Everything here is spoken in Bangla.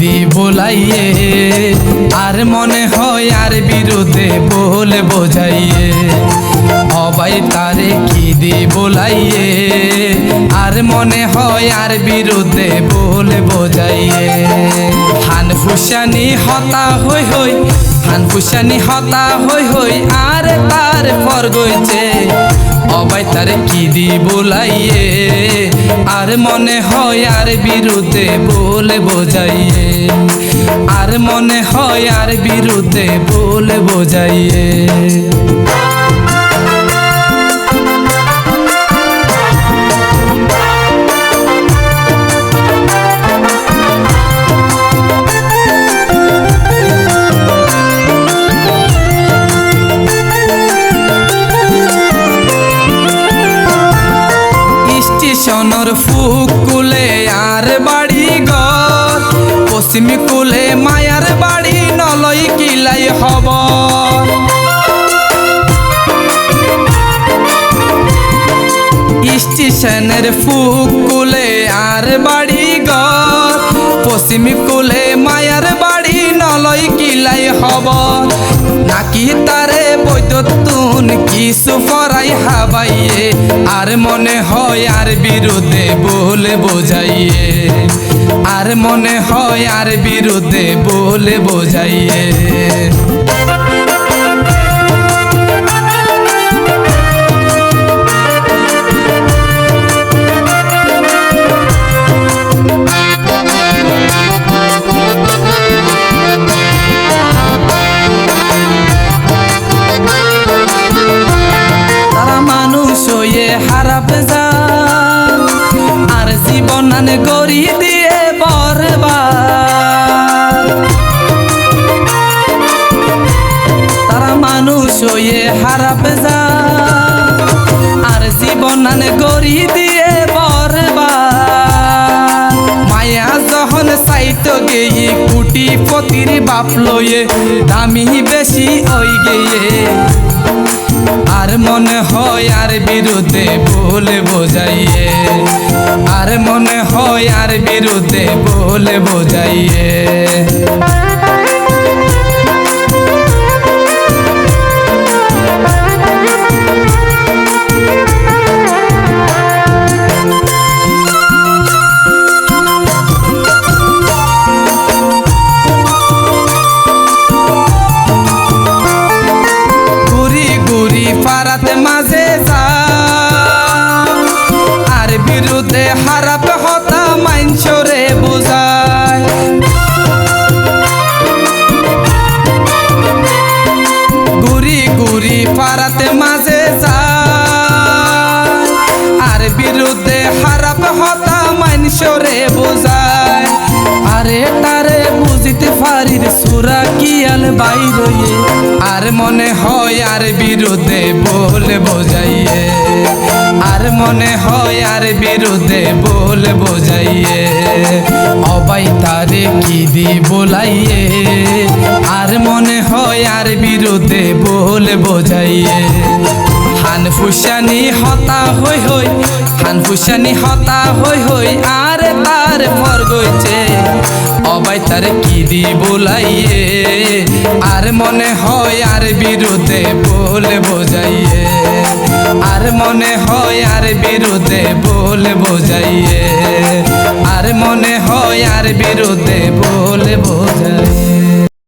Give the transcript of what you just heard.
বোলাইয়ে আর মনে হয় আর বিরুদ্ধে বলে বোঝাইয়ে। অবাই তারে কি দি বোলাইয়ে আর মনে হয় আর বিরুদ্ধে বলে বোঝাইয়ে। হান ফুসানি হতা হই হই হান ফুসানি হতা হই হই আর তার ফর গইছে অবাই তার কি দি বোলাইয়ে আর মনে হয় আর বিরুদ্ধে বলে বোঝাইয়ে। আর মনে হয় আর বিরুদ্ধে বলে বোঝাইয়ে। স্টেশনের ফুক কুলে আর বাড়ি ঘর পশ্চিম কুলে মায়ার বাড়ি নলই কিলাই হব। স্টেশনের ফুক কুলে আর বাড়ি ঘর পশ্চিম কুলে মায়ার বাড়ি নলই কিলাই হব। নাকি তারে বৈদ্যুতুন কিছু ফরাই হাবাইয়ে? আর মনে হয় আর বিরুদ্ধে বলে বোঝাইয়ে। আর মনে হয় আর বিরুদ্ধে বলে বোঝাইয়ে। জীবনান গড়ি দিয়ে বরবার মায়া যখন সাইত গেয়ে কুটি পতির বাপ লয়ে দামি বেশি ওই গেয়ে। আর মনে হয় আর বিরুদ্ধে বলে বোঝাইয়ে। আর মনে হয় আর বিরুদ্ধে বলে বোঝাইয়ে। বিরুদ্ধে হারাপ হতা মাইনসরে বোঝায় গুরি গুরি ফারাতে মাঝে যা আর বিরুদ্ধে হারাপ হতা মাইনসরে বোঝায় আরে তারে বুঝিতে পারির সুরা কিয়াল বাইরয়ে? আর মনে হয় আর বিরুদ্ধে বলে বোঝাইয়ে। মনে হয় আর বিরুদ্ধে বলে বোঝাইয়ে। অবাই তারে কি দি বোলাইয়ে আর মনে হয় আর বিরুদ্ধে বলে বোঝাইয়ে। হান ফুসানি হতা হই হই, হান ফুসানি হতা হই হই, আর তার ফর গইছে। অবাই তার কি দি বোলাইয়ে আর মনে হয় আর বিরুদ্ধে বলে বোঝাইয়ে। আর মনে হয় আর বিরুদ্ধে ভুল বোঝাইয়ে। আর মনে হয় আর বিরুদ্ধে ভুল বোঝাইয়ে।